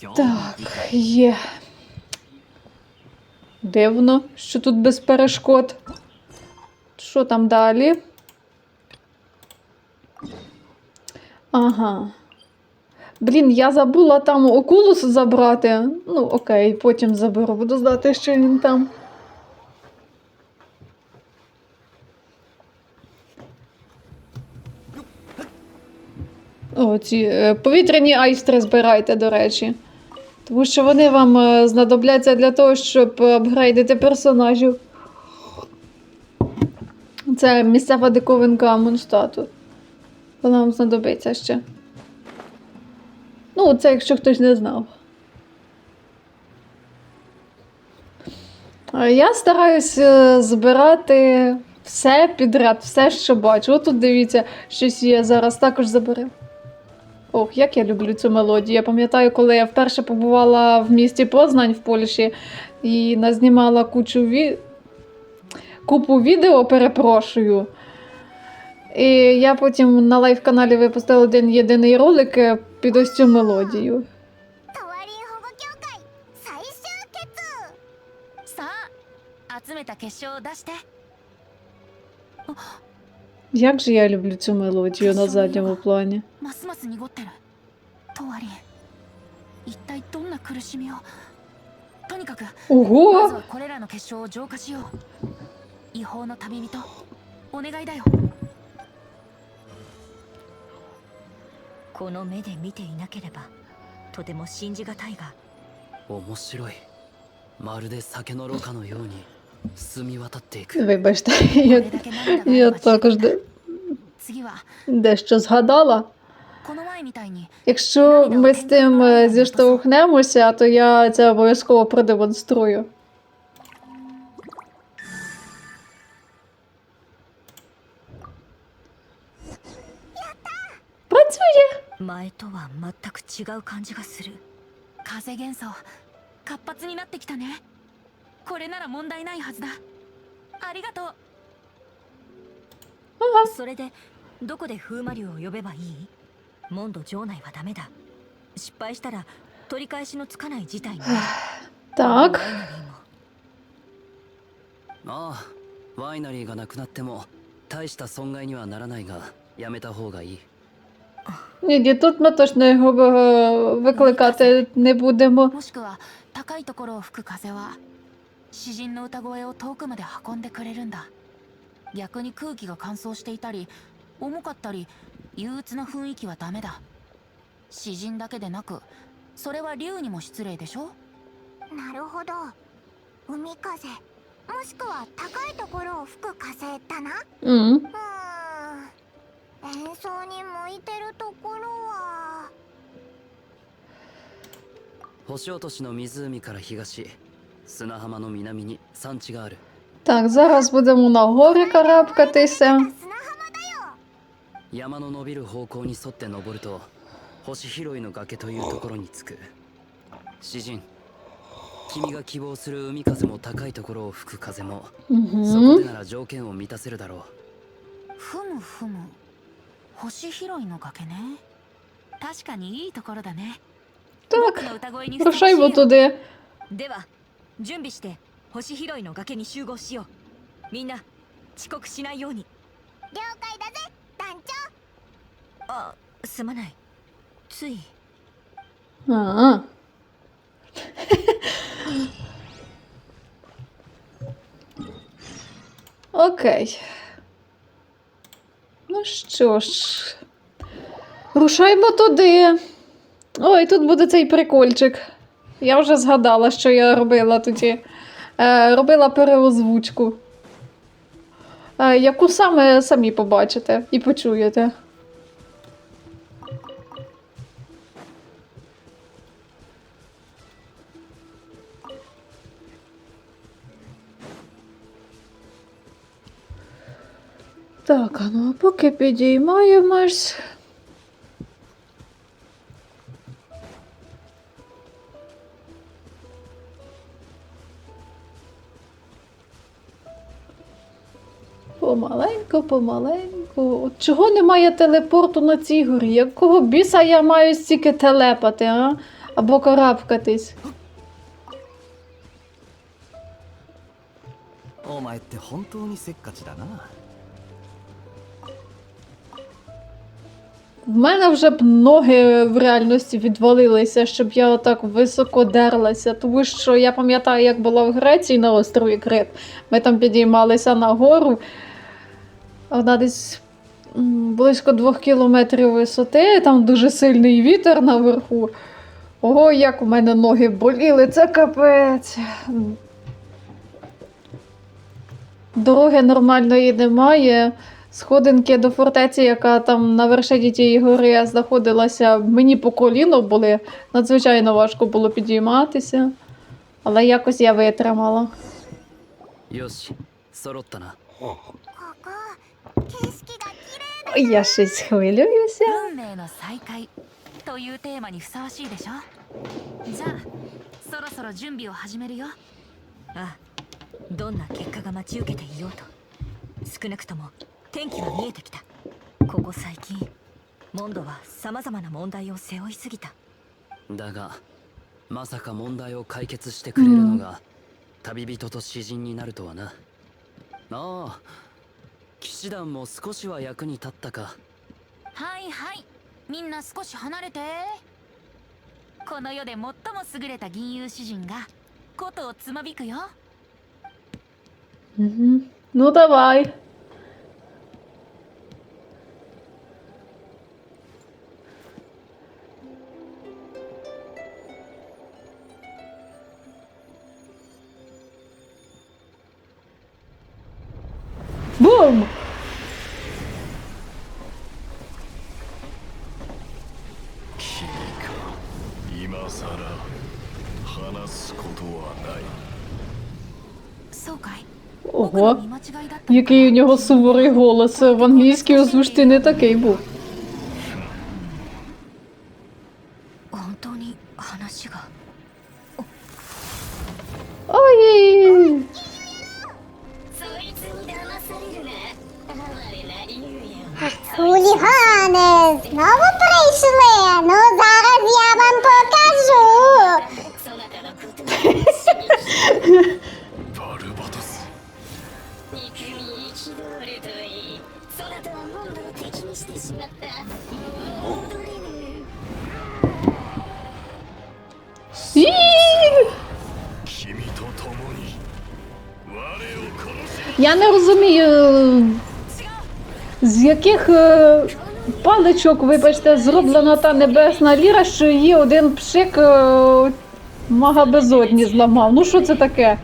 Так, є. Дивно, що тут без перешкод. Що там далі? Ага. Блін, я забула там окулус забрати. Ну, окей, потім заберу. Буду знати, що він там. О, ці е, повітряні айстри збирайте, до речі. Тому що вони вам е, знадобляться для того, щоб апгрейдити персонажів. Це місцева диковинка Монштату. Вона вам знадобиться ще. Ну, це якщо хтось не знав. Е, Я стараюся збирати все підряд, все, що бачу. От тут дивіться, щось є зараз також заберу. Ох, як я люблю цю мелодію. Я пам'ятаю, коли я вперше побувала в місті Познань в Польщі і назнімала кучу ві... купу відео, перепрошую. І я потім на лайв-каналі випустила один єдиний ролик е, під ось цю мелодію. Як же я люблю цю мелодію на задньому плані. ますます濁ってるトワリン一体どんな苦しみをとにかくまず Ого! はこれらの結晶を浄化しよう違法の旅人お願いだよこの目で見ていなければとても信じがたいが面白いまるで酒のろ過のように澄み渡っていく Вибачте, я, я також дещо згадала. Якщо ми з тим е, зіштовхнемося, то я це обов'язково продемонструю. Працює! Майто これなら問題ないはずだありがとうそれでどこで風魔竜を呼べばいいモンド城内はダメだ失敗したら取り返しのつかない事態になる Так. ワイナリーもああワイナリーがなくなっても大した損害にはならないがやめた方がいい Ні, ні, тут ми точно його е, викликати не будемо. もしくは高いところを吹く風は 詩人の歌声を遠くまで運んでくれるんだ。逆に空気が乾燥していたり重かったり憂鬱な雰囲気はダメだ。詩人だけでなくそれは竜にも失礼でしょ？なるほど。海風もしくは高いところを吹く風だな？うーん。演奏に向いてるところは。星落としの湖から東砂浜の南に山地がある Так, зараз будемо на горі карабкатися. 砂浜だよ山の伸びる方向に沿って登ると星拾いの崖というところに着く詩人君が希望する海風も高いところを吹く風も、そこ Угу. でなら条件を満たせるだろふむふむ星拾いの崖ね確かにいいところだね僕 Так, の歌声に рушаймо ふさわしいよ туди. では 準備して星拾いの崖に集合しようみんな遅刻しないように了解だぜ団長あすまないつい А. Окей. Ну що ж, рушаймо туди. Ой, тут буде цей прикольчик. Я вже згадала, що я робила тоді. Е, робила переозвучку. Е, яку саме самі побачите і почуєте. Так, а ну поки підіймаємось. Помаленьку, помаленьку. От Чого немає телепорту на цій горі? Якого біса я маю стільки телепати, а? Або карабкатись? В мене вже б ноги в реальності відвалилися, щоб я отак високо дерлася. Тому що я пам'ятаю, як була в Греції на острові Крит. Ми там підіймалися на гору. Вона десь м, близько двох кілометрів висоти, там дуже сильний вітер наверху. Ого, як у мене ноги боліли, це капець. Дороги нормальної немає. Сходинки до фортеці, яка там на вершині тієї гори знаходилася, мені по коліно були. Надзвичайно важко було підійматися. Але якось я витримала.よし揃ったなここ景色が 綺麗 Я щось хвилююся. 運命の再会というテーマにふさわしいでしょじゃあそろそろ準備を始めるよああどんな結果が待ち受けていようと少なくとも天気は見えてきたここ最近モンドは様々な問題を背負いすぎただがまさか問題を解決してくれるのが、旅人と詩人になるとはなああ 騎士団も少しは役に立ったか。はいはい。みんな少し離れて。この世で最も優れた銀融詩人が琴をつまびくよ。Mhm. Бум! Ого, який у нього суворий голос. В англійській озвучці не такий був. Ой! Słuchane, znowu prejszle, no zaraz ja wam pokażę. Я не розумію з яких е, паличок, вибачте, зроблена та небесна ліра, що її один пшик е, мага безодні зламав. Ну що це таке?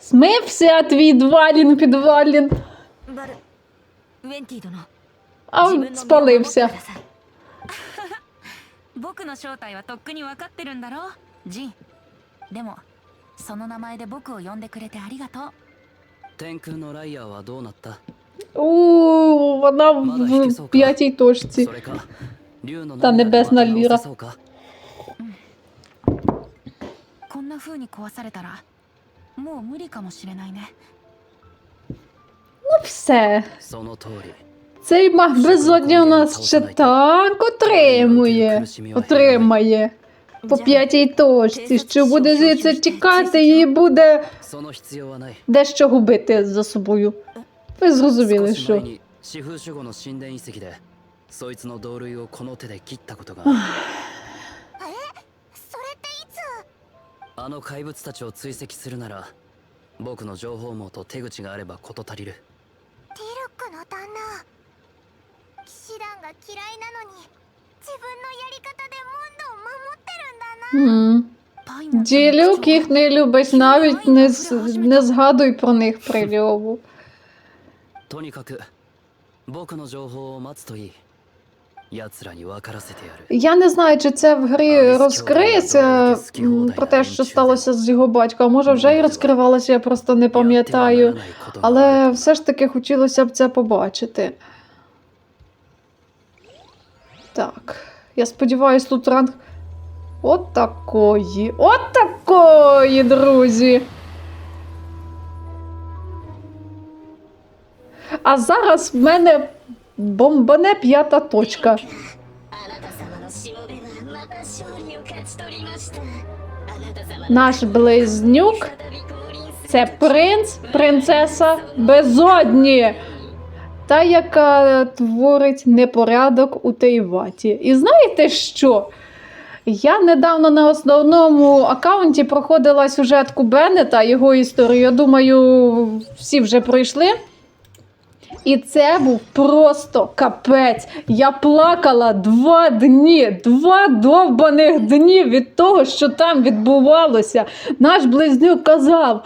Смився твій двалін підвалін. А спалився. でもその名前で僕を呼んでくれてありがとう天空のライアーはどうなった У, вона в п'ятій точці. それか竜のた涙でnebesna また直 lira せそうかこんな風に壊されたらもう無理かもしれないね Ну все. その通り Цей маг безодні у нас ще так отримує. Отримає. По じゃあ п'ятій точці. Що буде звідси тікати, їй буде その必要はない дещо губити за собою. Ви зрозуміли, 少し що. 前に四風守護の神殿遺跡でそいつの同類をこの手で切ったことがそれっていつあの怪物たちを追跡するなら僕の情報網と手口があれば事足りる Mm. Ділюк їх не любить, навіть не, не згадуй про них при Льову. Я не знаю, чи це в грі розкриється про те, що сталося з його батьком, а може вже й розкривалося, я просто не пам'ятаю. Але все ж таки хотілося б це побачити. Так. Я сподіваюся, тут ранг От такої, от такої, друзі. А зараз в мене бомбане п'ята точка. Наш близнюк це принц, принцеса безодні, та яка творить непорядок у Тейваті. І знаєте що? Я недавно на основному аккаунті проходила сюжетку Беннета, його історію. Я думаю, всі вже пройшли. І це був просто капець. Я плакала два дні, два довбаних дні від того, що там відбувалося. Наш близнюк казав: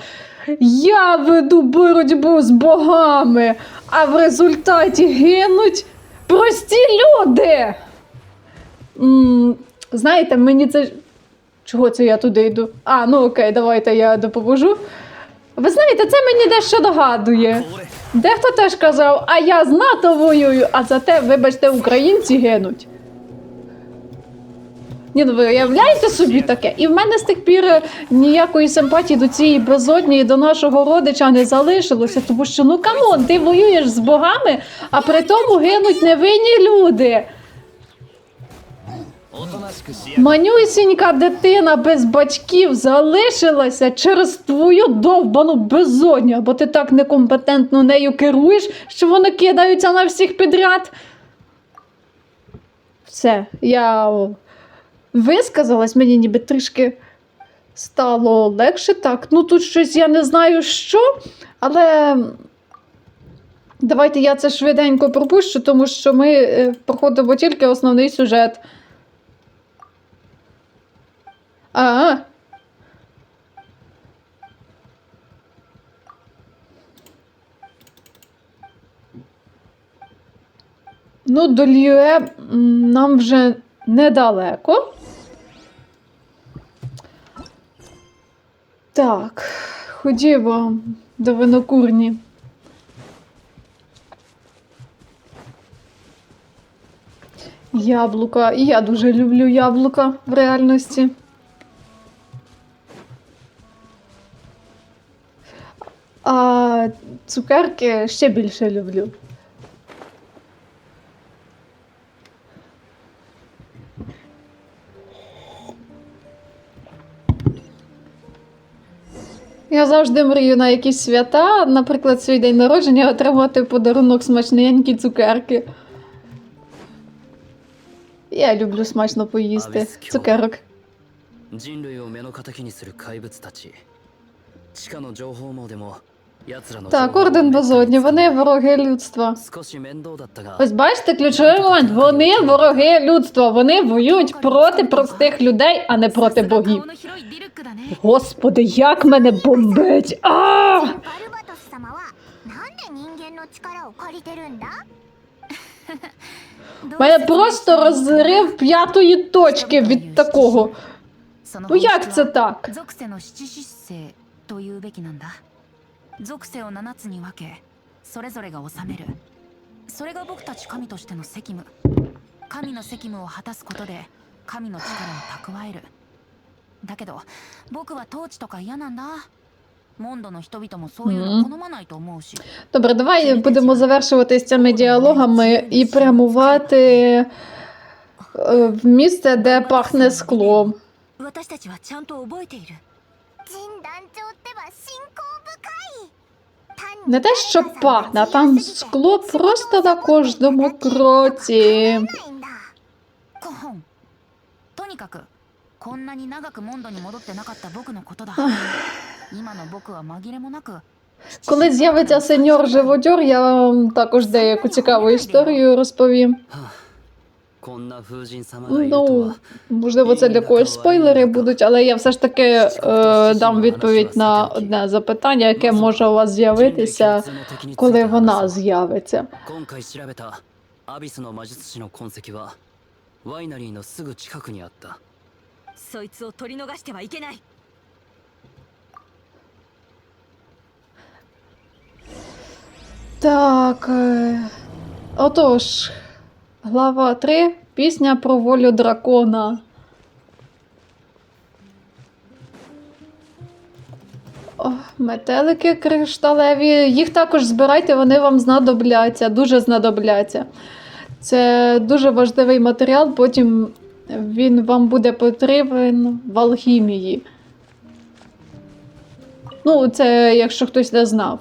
Я веду боротьбу з богами, а в результаті гинуть прості люди. Знаєте, мені це. Чого це я туди йду? А, ну окей, давайте я допоможу. Ви знаєте, це мені дещо догадує. Дехто теж казав, а я з НАТО воюю, а зате, вибачте, українці гинуть. Ні, ну ви уявляєте собі таке? І в мене з тих пір е, ніякої симпатії до цієї безодні до нашого родича не залишилося, тому що ну камон, ти воюєш з богами, а при тому гинуть невинні люди. Манюсінька дитина без батьків залишилася через твою довбану безодню, бо ти так некомпетентно нею керуєш, що вони кидаються на всіх підряд. Все, я висказалась, мені ніби трішки стало легше так. Ну тут щось я не знаю що, але. Давайте я це швиденько пропущу, тому що ми е, проходимо тільки основний сюжет. А. Ну, до Льюе нам вже недалеко. Так, ходімо до винокурні. Яблука. І я дуже люблю яблука в реальності. А цукерки ще більше люблю. Я завжди мрію на якісь свята, наприклад, свій день народження отримати в подарунок смачненькі цукерки. Я люблю смачно поїсти цукерок. 人類を目の敵にする怪物たち地下の情報網でも奴らの так, орден безодні, вони вороги людства. Ось бачите, ключовий момент. Вони вороги людства. Вони воюють проти простих людей, а не проти богів. Господи, як мене бомбить! А! Мене просто розрив п'ятої точки від такого. Ну як це так? 属性の七失星というべきなんだ属性を7つに分けそれぞれが治めるそれが僕たち神としての責務神の責務を果たすことで神の力を蓄えるだけど僕は統治とか嫌なんだモンドの人々もそういうの好まないと思うし Добре, давай будемо завершувати з цими діалогами і прямувати е, в місце, де пахне склом. 私たちはちゃんと覚えている Не те, що пахне, а там скло просто на кожному кроці. Коли з'явиться сеньор живодьор, я вам також деяку цікаву історію розповім. Ну, можливо, це для когось спойлери будуть, але я все ж таки е, дам відповідь на одне запитання, яке може у вас з'явитися, коли вона з'явиться. Так. Е, отож глава 3. Пісня про волю дракона. О, метелики кришталеві. Їх також збирайте, вони вам знадобляться, дуже знадобляться. Це дуже важливий матеріал, потім він вам буде потрібен в алхімії. Ну, це якщо хтось не знав.